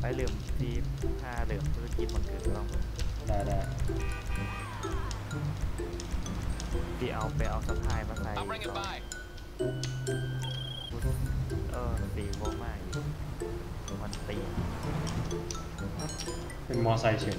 ไปเหลื่อมที่ห้าเหลื่อมธุรกิจมันเกิดลองได้ได้ที่เอาไปเอาสะพายมาใส่ I'll bring it by. เออตีโวมากมันตีเป็นมอไซค์เฉย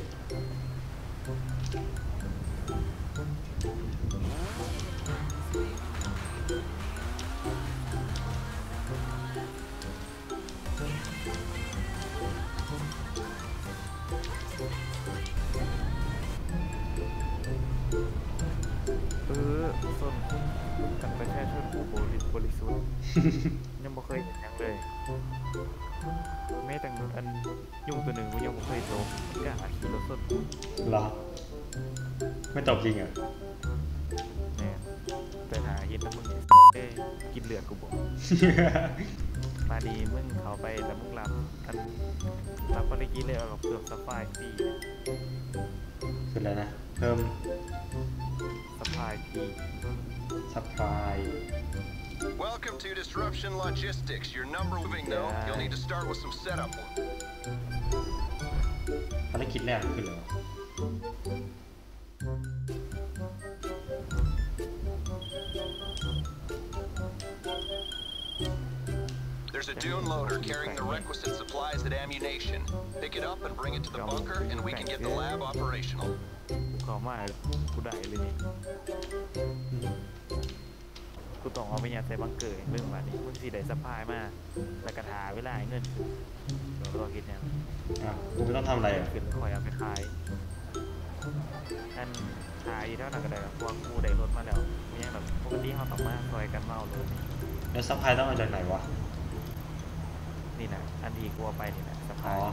ยังบ่เคยเห็นหยังเลยแม้แต่อันยุ่งตัวหนึ่งกูยังบ่เคยโดนกล้าขี่รถส้นเหรอ ไม่ตบจริงเหรอะแน่แต่ถ้าเห็นแล้วมึงเอ้ยกินเลือดกูบอกมาดีมึงเขาไปแล้วมึงรับอันรับก็ได้กินเลยเอากับเปลือกสะพายปีคืออะไรนะ เพิ่มสะพายปีซัพพลาย Welcome to Disruption Logistics. Your number moving though. You'll need to start with some setup work. ภารกิจแรกคืออะไรวะ There's a dune loader carrying the requisite supplies and ammunition. Pick it up and bring it to the bunker, and we can get the lab operational. ขอมากูได้เลยนี่ กูต้องเอาไปยัดใส่บังเกอร์เรื่องมานี้มึงสิได้สะพายมาแล้วก็ถาเวลาให้เงินเดี๋ยวรอคิดยังอะกูไม่ต้องทำอะไรอะขึ้นคอยเอาไปขายอันขายเท่านั้นก็ได้ครับเพราะว่ากูได้รถมาแล้วไม่ยังแบบปกติเขาต้องมาคอยกันเมารถแล้วซัพพลายต้องเอาจากไหนวะนี่นะอันที่กูเอาไปนี่นะสะอ๋พาอย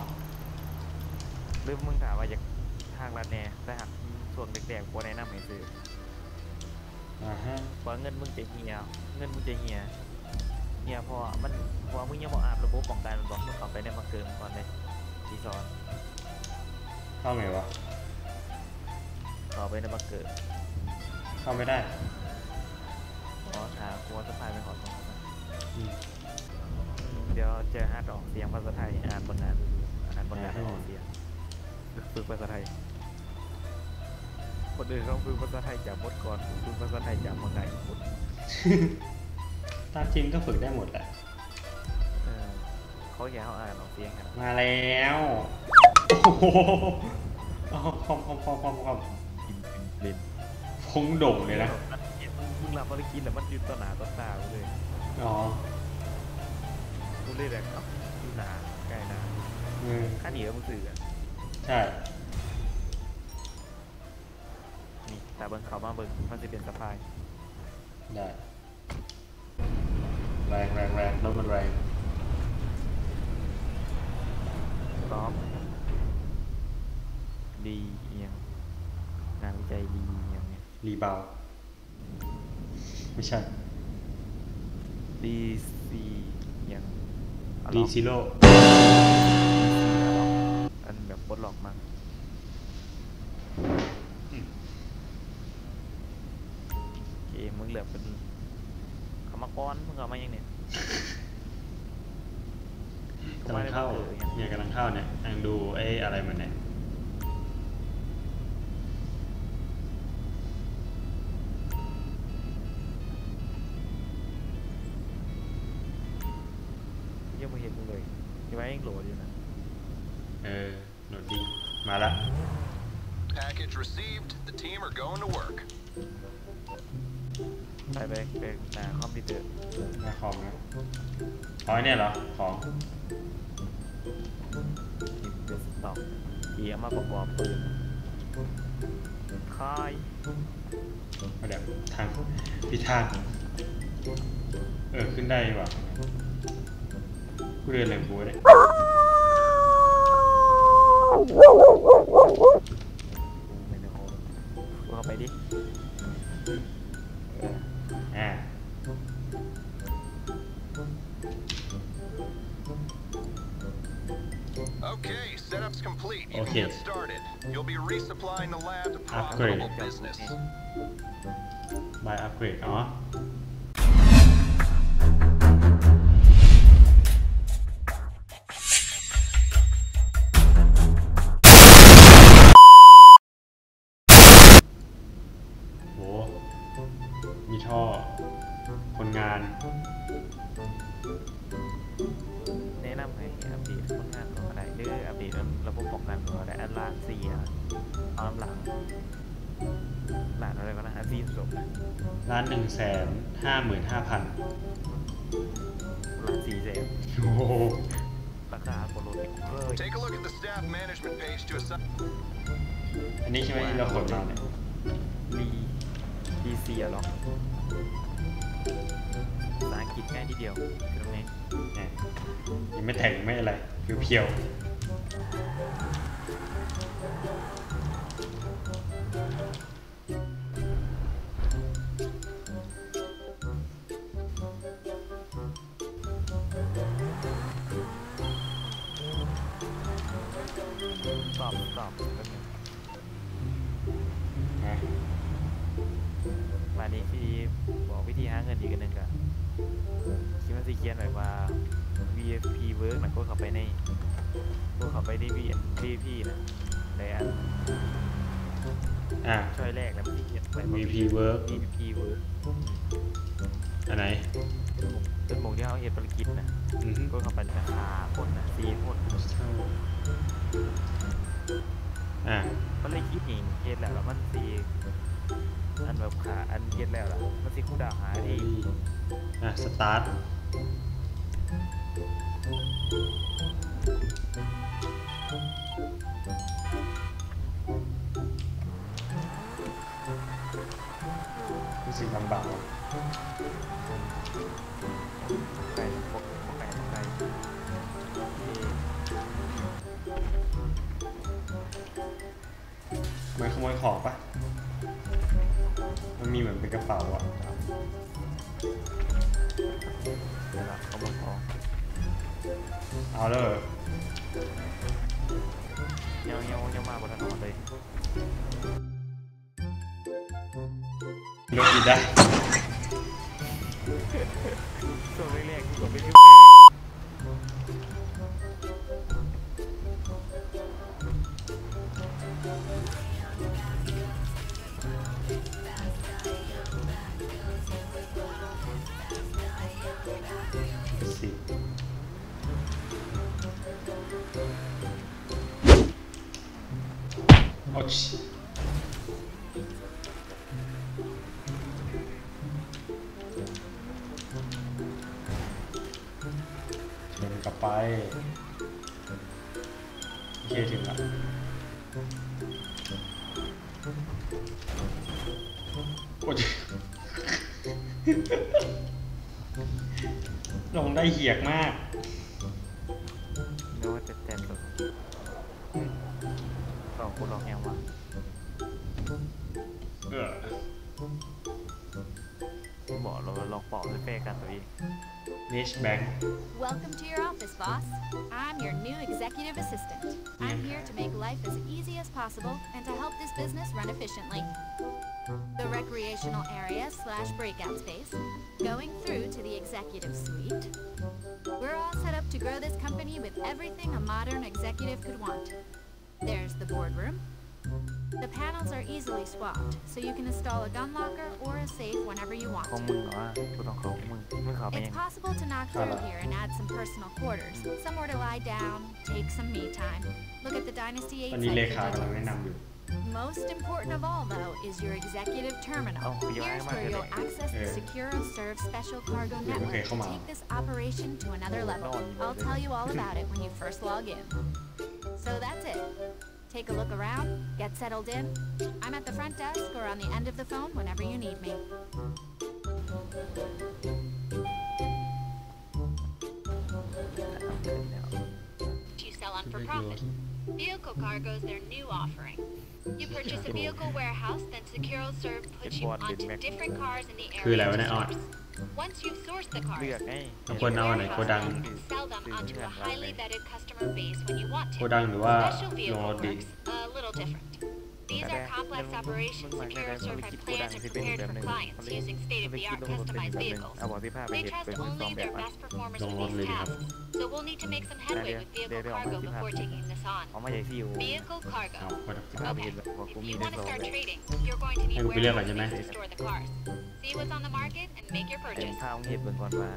หรือมึงถามว่าอยากทางรัดแน่แต่หักส่วนแดกๆกูแนะนำให้ซื้อ อ่าฮะเพราะเงินมึงจะเฮียเงินมึงจะเฮียเฮียเพอมันเพอมึงยังบอกอาบระบบป้องกันมันบอกมึงเข้าไปในบังเกอร์มันก่อนเลยที่ซอนเข้าไงวะเข้าไปในบังเกอร์เข้าไม่ได้เพราะทางกูว่าสะพายไปขอตรงนั้นอืมเดี๋ยวเจอฮาร์ดออกเสียงภาษาไทยอ่านบนงานอ่านบนงานให้ออกเสียงฝึกภาษาไทย คนอื่นต้องฝึกภาษาไทยจากบทก่อนฝึกภาษาไทยจากมังไงหมดตามจริงก็ฝึกได้หมดแหละเออเขาอยากเขาอ่านออกเสียงกันมาแล้วโอ้โหเอาคอมคอมคอมคอมคอมกินเล่นพงโด่งเลยนะมึงรับภารกิจแล้วมันยืนต่อหน้าต่อตากูเลยอ๋อกูเลยแบบเอ้าอยู่หนาใกล้หนาอืมข้าเหนียวมึงสื่ออะใช่ นี่ตาเบิ้งเขามาเบิ้งมันจะเป็นสะพายได้แรงแรงแรงรถมันแรงพร้อมดีเอียงงานวิจัยดีเอียงเนี่ยรีบาวไม่ใช่ดีซีเอียงอะดีล็อกซิโร่อันแบบปลดล็อกมั้งเกมมึ งเหลือเป็นขมาก้อนมึงเอามายังเนี่ยกำลังเข้าเนี่ยกำลังเข้าเนี่ยกำลังดูไอ้อะไรมันเนี่ย กูเดินเลยกูเนี่ยไม่ได้โหดกูเข้าไปดิเอออ่า Okay, setup's complete. You Okay. can get started. You'll be resupplying the lab to Upgrade. profitable business. บายอัปเกรดอ๋อ แนะนำให้อัปเดตผลงานของอะไรหรืออัปเดตเรื่องระบบป้องกันของอะไรอันลานสี่อะเอาน้ำหลังหลานอะไรก็นะฮะซีสมนะล้านหนึ่งแสนห้าหมื่นห้าพันหลานสี่เซนโอ้โหราคาโปรโลติกเฮ้ย Take a look at the staff management page to assign. อันนี้ใช่ไหมที่เราขนมาเนี่ยรีดีซีอะเหรอภาษาอังกฤษง่ายทีเดียวคือตรงนี้เนี่ ยังไม่แต่งไม่อะไรเพียวตอบตอบแป๊บนึงนะมาดีที่บอกวิธีหาเงินอีกอันหนึ่งกัน คิดว่าสิเขียนแบบว่า VFP work นะก็เข้าไปในก็เข้าไปใน VFP นะในอันอะช่อยแรกแล้วมันสิเขียนไปว่า VP work VFP work อันไหนเป็นหมงที่เขาเห็นภารกิจนะอือฮึก็เข้าไปราคาคนนะสี่คนอะก็เลยคิดเองเฮ็ดแล้วแล้วมันสิอันแบบขาอัน เฮ็ดแล้วล่ะมันสิคู่ดาวหาเองอะสตาร์ทรู้สึกลำบากว่ะไก่พวกพวกไก่พวกไก่ที่มันขโมยของปะมันมี เหมือนเป็นกระเป๋าอะเดี๋ยวเราเขาบอกของเอาเลยเงี้ยวเงี้ยวเงี้ยวมาบนถนนเลยรถดีได้ เหียกมากเรียกว่าเต็มเต็มเลยลองคุณลองเงี้ยวมาเออบอกเราลองปอกด้วยเป้กันตัวเองนิชแบง Welcome to your office, boss. I'm your new executive assistant. I'm here to make life as easy as possible and to help this business run efficiently. The recreational area slash breakout space, going through to the executive suite. We're all set up to grow this company with everything a modern executive could want. There's the boardroom. The panels are easily swapped, so you can install a gun locker or a safe whenever you want. It's possible to knock through here and add some personal quarters, somewhere to lie down, take some me time, look at the Dynasty 8 most important of all, though, is your executive terminal. Oh, Here's where you'll access the Secure and Serve Special Cargo Network and take this operation to another level. I'll tell you all about it when you first log in. So that's it. Take a look around, get settled in. I'm at the front desk or on the end of the phone whenever you need me. Do you sell on for profit? Vehicle Cargo's their new offering. You purchase a vehicle warehouse, then Securo Serve puts you It bought it onto back. different cars in the คืออะไร area วะ to เนี่ยอ๋อ source. Once you've sourced the เลือก cars, ไงเอาคนเอาอันไหนโกดัง you can sell them onto a highly vetted customer base when you want โก to. ดังหรือว่า Special ลงร vehicle ถดี works a little different. These are complex operations Secure Serve had planned and prepared for clients using state-of-the-art customized vehicles. They trust only their best performers for these tasks, so we'll need to make some headway with vehicle cargo before taking this on. Vehicle cargo. พอดที่ภาพไปเห็นแบบว่า If you want to start trading, you're going to need warehouse space to store the cars. See what's on the market and make your purchase. ข้วเห็ดเบิ่งก่อนว่า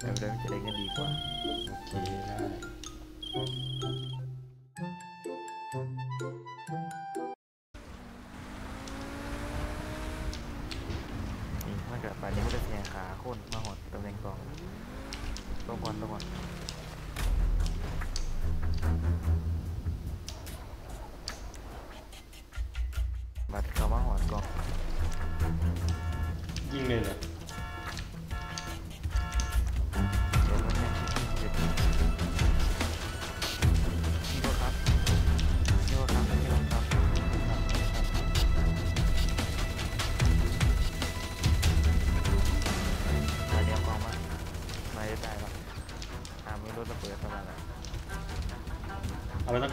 เดี๋ยวมันจะได้เงินดีกว่า โอเคได้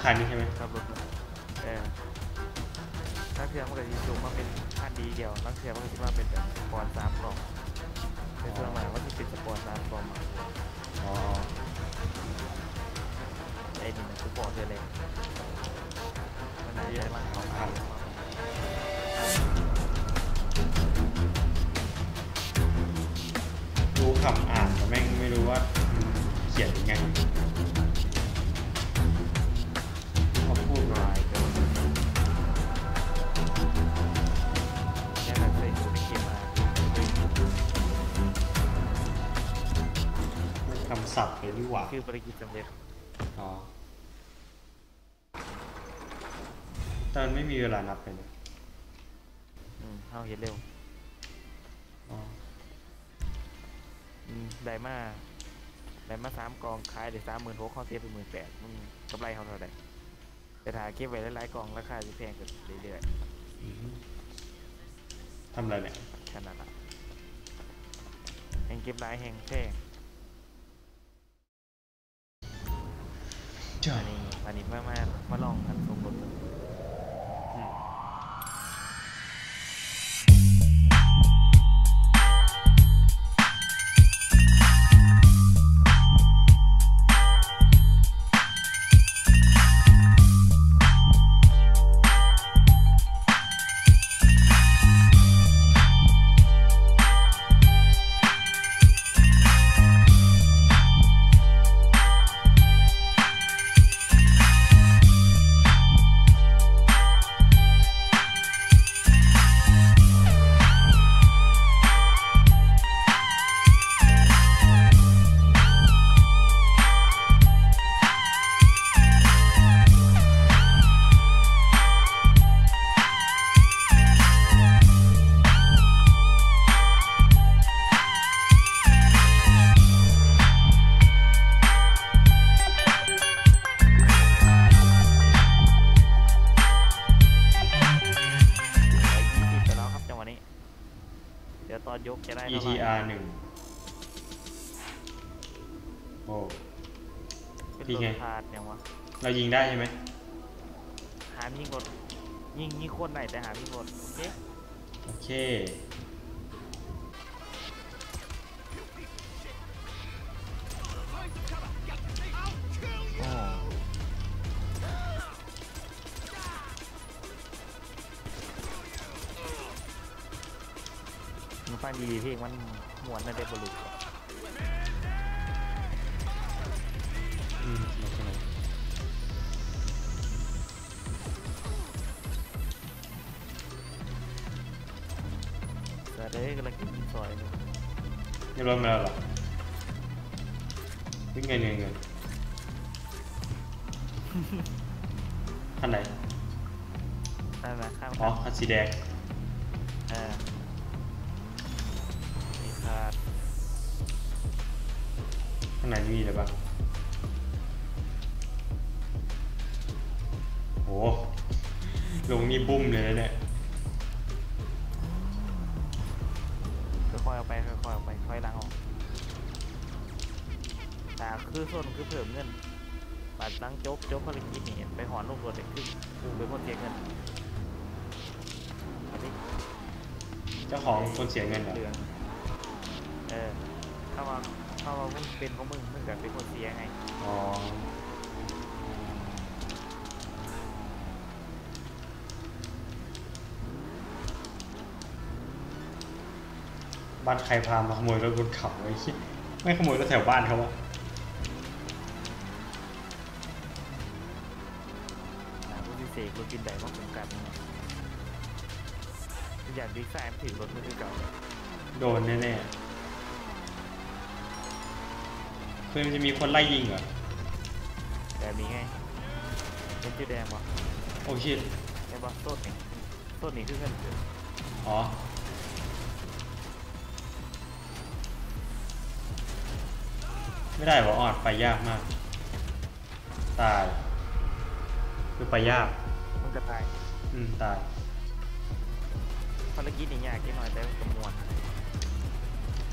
คันนี้ใช่ไหมครับรถเออถ้าเสียมมันก็จะสูงมาเป็นพันดีเดียวลังเสียมมันก็จะมา คือภารกิจสำเร็จอ๋อแต่มันไม่มีเวลานับเลยเนี่ยอืมเข้าเห็นเร็วอ๋ออืมได้มาได้มาสามกองขายได้สามหมื่นหกเขาเสียไปหมื่นแปดมึงกำไรเขาเท่าไหร่แต่ถ้าเก็บไว้หลายๆกองราคาจะแพงขึ้นเรื่อยอืมทำอะไรเนี่ยๆขนาดนั้นแห่งเก็บหลายแห่งแพง อันนี้อันนี้มามามาลองทันสมบูรณ์ นพี่รไงถพาดยังวะเรายิงได้ใช่ไหมหามยิงรถยิงยิงโคตรไหนแต่หามยิงรถโอเคโอเคโอ้มึงฟังดีๆเพลงมันหมวนนะเด็บบลุก นี่รถมาแล้วเหรอวิ่งเงินเงินเงินคันไหนนั่นนะข้ามอ๋อคันสีแดงเออมีคาดข้างในมีอะไรบ้างโหลงนี่บุ้มเลยนะเนี่ย อาไปค่อยล้างออกแต่คือส่วนคือเพิ่มเงินบัตรล้างโจ๊กโจ๊กภารกิจนี่ไปหอนลูกรถเด็กขึ้นกูเป็นคนเสียเงินดิเจ้าของคนเสียเงินเหรอเหลืองเออถ้าว่าถ้าว่ามึงเป็นของมึงมึงก็เป็นคนเสียไงอ๋อ บ้านใครพามาขโมยรถบนเขาไอ้คิดไม่ขโมยรถแถวบ้านเขาวะนะผู้พิเศษรถกินได้มากกว่ากันนะอย่างดีไซน์มันถือรถมือเก่าโดนแน่ๆคือมันจะมีคนไล่ยิงเหรอแบบนี้ไงเป็นชื่อแดงวะโอ้ชิตใช่ปะโซดนี่โซดนี่คือเงินเดือนอ๋อ ไม่ได้วะออดไปยากมาก ตาย คือไปยาก มันก็ตายอืม ตายภารกิจนี่ยากแค่หน่อยแต่ก็มวน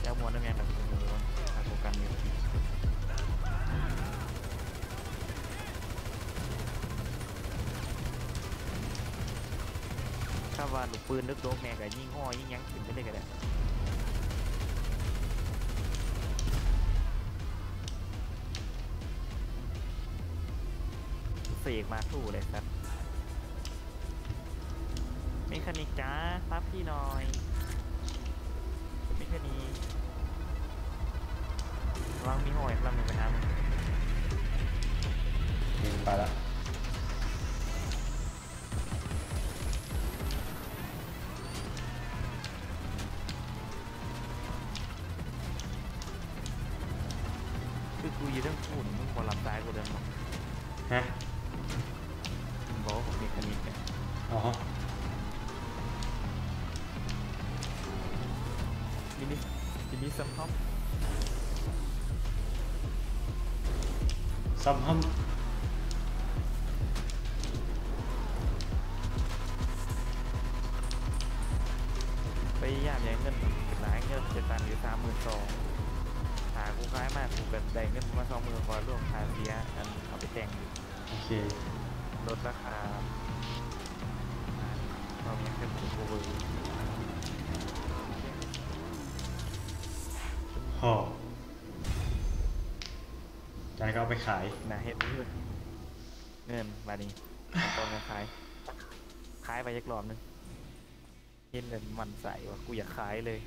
แล้วมวนนั่นไงแบบมวนทางโปรแกรมอยู่ถ้าว่าลูกปืนลึกโลกแม่ก็ยิงห้อยิงหยังขึ้นไปเลยก็ได้ เสกมาสู้เลยครับเมคานิกจ้ารับพี่หน่อยเมคานิกวางมีหอยลำหนึ่งไปหามึงไปละ ซัมฮัมพยายามอย่างเงินเป็นหลายเงินเป็นตันอยู่สามหมื่นสองหากูคล้ายมากกูแบบได้เงินประมาณสองหมื่นกว่าร่วมค่าเสียอันเอาไปแต่งอยู่โอเคลดราคาเรายังเป็นกูโอเวอร์หอ จากนั้นก็เอาไปขายนะเฮ็ดเพื่อเงินบาดนี้ตอนนี้ขาย ขายไปยักรอบหนึงเห็นเงินมันใส่ว่ากูอยากขายเลย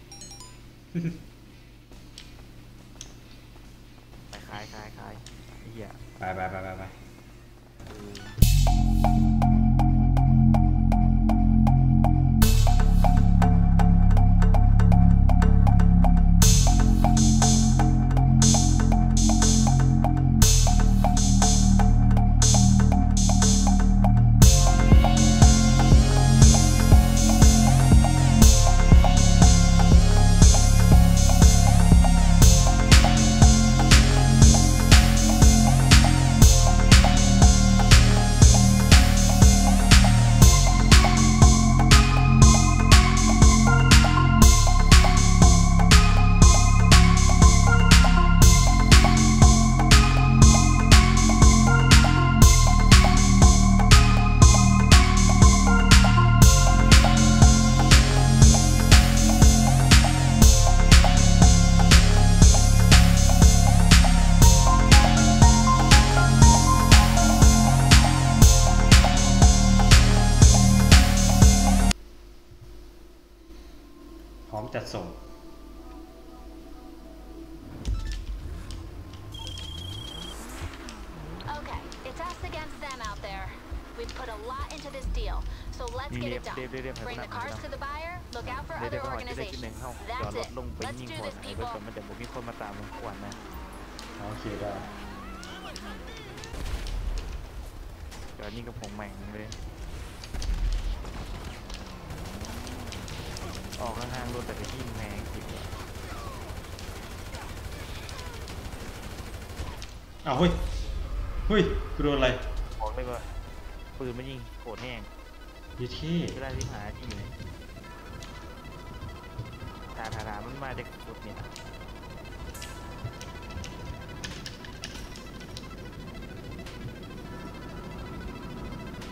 ไปขายขายขายไอ้เหี้ยไปไปไปไปไป จัดส่ง Okay, it's us against them out there. We've put a lot into this deal, so let's นี่ get เรีย it บ done. เรียบเรียบเรียบให้ Bring พนั the กงาน cars นะ to the buyer, look out for เดี๋ยว other เดี๋ยวพอจะได้ที่หนึ่ง organizations. เข้าจอด That's ร it. ถลงไป Let's ยิง do คน this, ไอ้เบิร์ people. ดมันเดี๋ยวผมมีคนมาตามมันขวัญนะโอเคได้เดี๋ยวยิงกับผมแม่งเลย ออกข้างๆรถแต่ไปยิงแม่งจริงว่ะอ้าวเฮ้ยเฮ้ยกูโดนอะไรบอกเลยว่าปืนมันยิงโคตรแห้งยีเท่เวลาที่หาที่อยู่ถาถาถามันมาจากจุดเนี่ย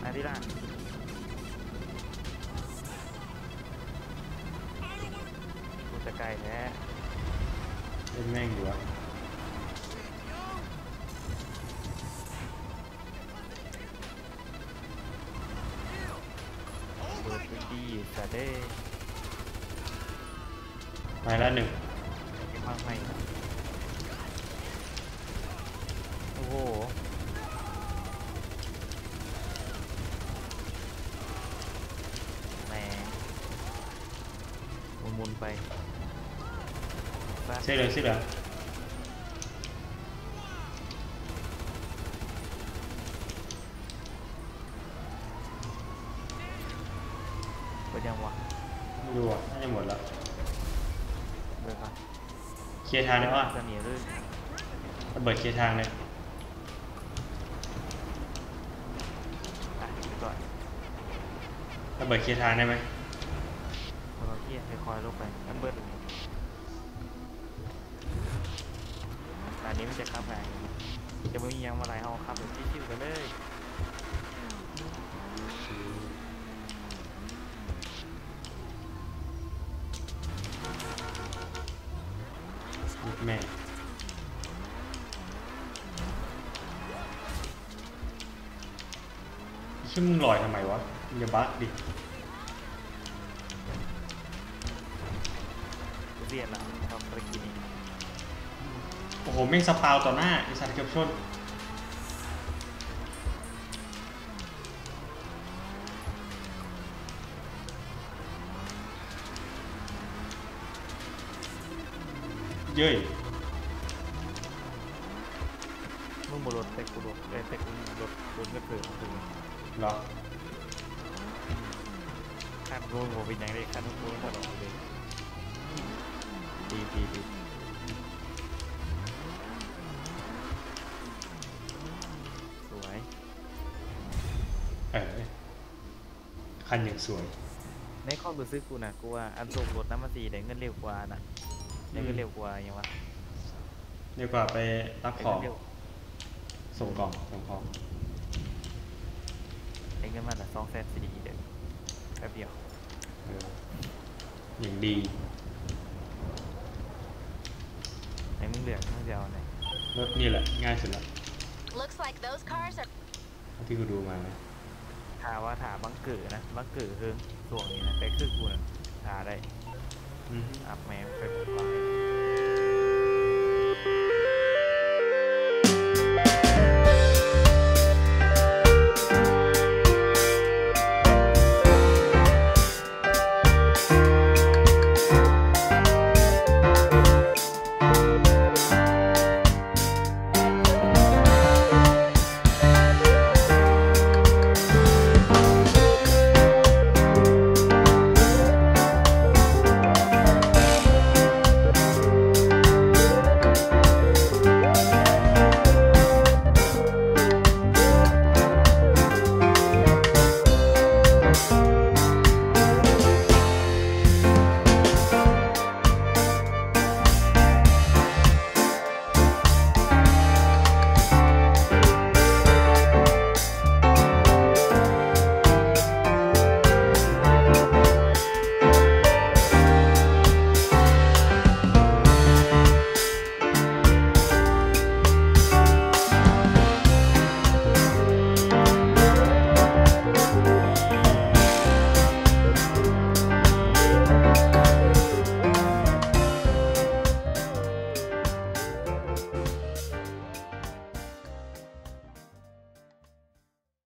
มาที่ล่าง ไกลแท้เล่นแม่งอยู่วะเปิดพื้นที่สะเด้ไปแล้วหนึ่งเก็บมากไม่โอ้โหแหมหมุนๆไป ซะเสื้อเหลืองเสื้อเหลืองเปิดยังวะไม่รู้อะน่าจะหมดแล้วเปิดก่อนเคลียร์ทางได้ป่ะเสนียด้วยระเบิดเคลียร์ทางเลยอะเดี๋ยวก่อนระเบิดเคลียร์ทางได้ไหมเราเที่ยคอยๆลงไปน้ำเบิด ชื่อมึงลอยทำไมวะมึงอย่าบักดิเรียนละทำภารกิจนี้โอ้โหแม่งสปาวต่อหน้าไอสัตว์เกือบชนเย้ยมึงบรถแต่กูรถแต่แต่กูรถรถก็เถื่อนคือ เหรอขั้นกูกูเป็นยังไงขั้นกูตลอดเลยดีดีดีสวยเออคันอย่างสวย ในข้อรู้สึกกูนะกูว่าอันส่งรถน้ำมันสีได้เงินเร็วกว่านะได้เงินเร็วกว่าอย่างวะเรียกว่าไปรับได้ของเงินเร็วส่งกล่องส่งของ ได้เงินมาละสองแสนสี่ดีเด็กแป๊บเดียวเอออย่างดีไอ้มึงเหลือมึงจะเอาไหนรถนี่แหละ ง่ายสุดละ Looks like those cars are เท่าที่กูดูมานะถาว่าถาบังเกิดนะบังเกิดเฮิงส่วงนี้นะแต่คือกูนะถาได้อืมอัพแมวไปหมดไป